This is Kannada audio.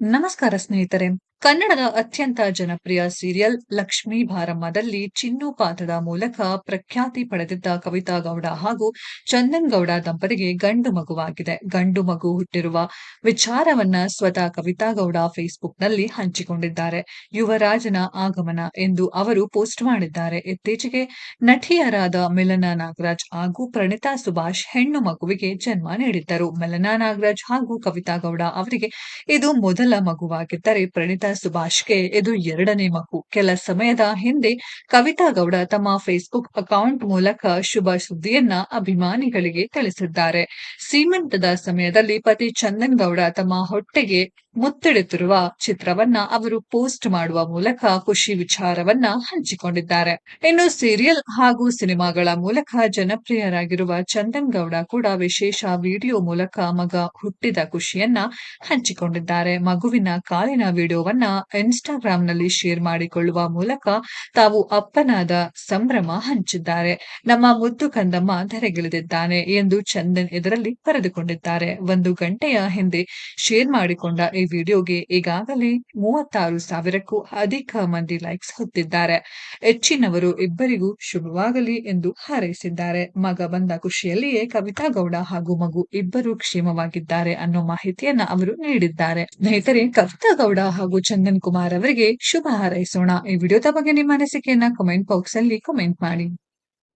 ನಮಸ್ಕಾರ ಸ್ನೇಹಿತರೆ ಕನ್ನಡದ ಅತ್ಯಂತ ಜನಪ್ರಿಯ ಸೀರಿಯಲ್ ಲಕ್ಷ್ಮೀ ಭಾರಮ್ಮದಲ್ಲಿ ಚಿನ್ನು ಪಾತ್ರದ ಮೂಲಕ ಪ್ರಖ್ಯಾತಿ ಪಡೆದಿದ್ದ ಕವಿತಾ ಗೌಡ ಹಾಗೂ ಚಂದನ್ ಗೌಡ ದಂಪತಿಗೆ ಗಂಡು ಮಗುವಾಗಿದೆ. ಗಂಡು ಮಗು ಹುಟ್ಟಿರುವ ವಿಚಾರವನ್ನ ಸ್ವತಃ ಕವಿತಾ ಗೌಡ ಫೇಸ್ಬುಕ್ನಲ್ಲಿ ಹಂಚಿಕೊಂಡಿದ್ದಾರೆ. ಯುವರಾಜನ ಆಗಮನ ಎಂದು ಅವರು ಪೋಸ್ಟ್ ಮಾಡಿದ್ದಾರೆ. ಇತ್ತೀಚೆಗೆ ನಟಿಯರಾದ ಮಿಲನಾ ನಾಗರಾಜ್ ಹಾಗೂ ಪ್ರಣಿತಾ ಸುಭಾಷ್ ಹೆಣ್ಣು ಮಗುವಿಗೆ ಜನ್ಮ ನೀಡಿದ್ದರು. ಮಿಲನಾ ನಾಗರಾಜ್ ಹಾಗೂ ಕವಿತಾ ಗೌಡ ಅವರಿಗೆ ಇದು ಮೊದಲ ಮಗುವಾಗಿದ್ದರೆ ಪ್ರಣೀತಾ ಸುಭಾಷ್ಗೆ ಇದು ಎರಡನೇ ಮಗು. ಕೆಲ ಸಮಯದ ಹಿಂದೆ ಕವಿತಾ ಗೌಡ ತಮ್ಮ ಫೇಸ್ಬುಕ್ ಅಕೌಂಟ್ ಮೂಲಕ ಶುಭ ಸುದ್ದಿಯನ್ನ ಅಭಿಮಾನಿಗಳಿಗೆ ತಿಳಿಸಿದ್ದಾರೆ. ಸೀಮಂತದ ಸಮಯದಲ್ಲಿ ಪತಿ ಚಂದನ್ ಗೌಡ ತಮ್ಮ ಹೊಟ್ಟೆಗೆ ಮುತ್ತಿಡುತ್ತಿರುವ ಚಿತ್ರವನ್ನ ಅವರು ಪೋಸ್ಟ್ ಮಾಡುವ ಮೂಲಕ ಖುಷಿ ವಿಚಾರವನ್ನ ಹಂಚಿಕೊಂಡಿದ್ದಾರೆ. ಇನ್ನು ಸೀರಿಯಲ್ ಹಾಗೂ ಸಿನಿಮಾಗಳ ಮೂಲಕ ಜನಪ್ರಿಯರಾಗಿರುವ ಚಂದನ್ ಗೌಡ ಕೂಡ ವಿಶೇಷ ವಿಡಿಯೋ ಮೂಲಕ ಮಗ ಹುಟ್ಟಿದ ಖುಷಿಯನ್ನ ಹಂಚಿಕೊಂಡಿದ್ದಾರೆ. ಮಗುವಿನ ಕಾಲಿನ ವಿಡಿಯೋವನ್ನ ಇನ್ಸ್ಟಾಗ್ರಾಂನಲ್ಲಿ ಶೇರ್ ಮಾಡಿಕೊಳ್ಳುವ ಮೂಲಕ ತಾವು ಅಪ್ಪನಾದ ಸಂಭ್ರಮ ಹಂಚಿದ್ದಾರೆ. ನಮ್ಮ ಮುದ್ದು ಕಂದಮ್ಮ ಧರೆಗಿಳಿದಿದ್ದಾನೆ ಎಂದು ಚಂದನ್ ಇದರಲ್ಲಿ ಬರೆದುಕೊಂಡಿದ್ದಾರೆ. ಒಂದು ಗಂಟೆಯ ಹಿಂದೆ ಶೇರ್ ಮಾಡಿಕೊಂಡ ವಿಡಿಯೋಗೆ ಈಗಾಗಲೇ ಮೂವತ್ತಾರು ಸಾವಿರಕ್ಕೂ ಅಧಿಕ ಮಂದಿ ಲೈಕ್ಸ್ ಹೊತ್ತಿದ್ದಾರೆ. ಹೆಚ್ಚಿನವರು ಇಬ್ಬರಿಗೂ ಶುಭವಾಗಲಿ ಎಂದು ಹಾರೈಸಿದ್ದಾರೆ. ಮಗ ಬಂದ ಖುಷಿಯಲ್ಲಿಯೇ ಕವಿತಾ ಗೌಡ ಹಾಗೂ ಮಗು ಇಬ್ಬರು ಕ್ಷೇಮವಾಗಿದ್ದಾರೆ ಅನ್ನೋ ಮಾಹಿತಿಯನ್ನ ಅವರು ನೀಡಿದ್ದಾರೆ. ಸ್ನೇಹಿತರೆ, ಕವಿತಾ ಗೌಡ ಹಾಗೂ ಚಂದನ್ ಕುಮಾರ್ ಅವರಿಗೆ ಶುಭ ಹಾರೈಸೋಣ. ಈ ವಿಡಿಯೋದ ಬಗ್ಗೆ ನಿಮ್ಮ ಅನಿಸಿಕೆಯನ್ನ ಕಮೆಂಟ್ ಬಾಕ್ಸ್ ಅಲ್ಲಿ ಕಮೆಂಟ್ ಮಾಡಿ.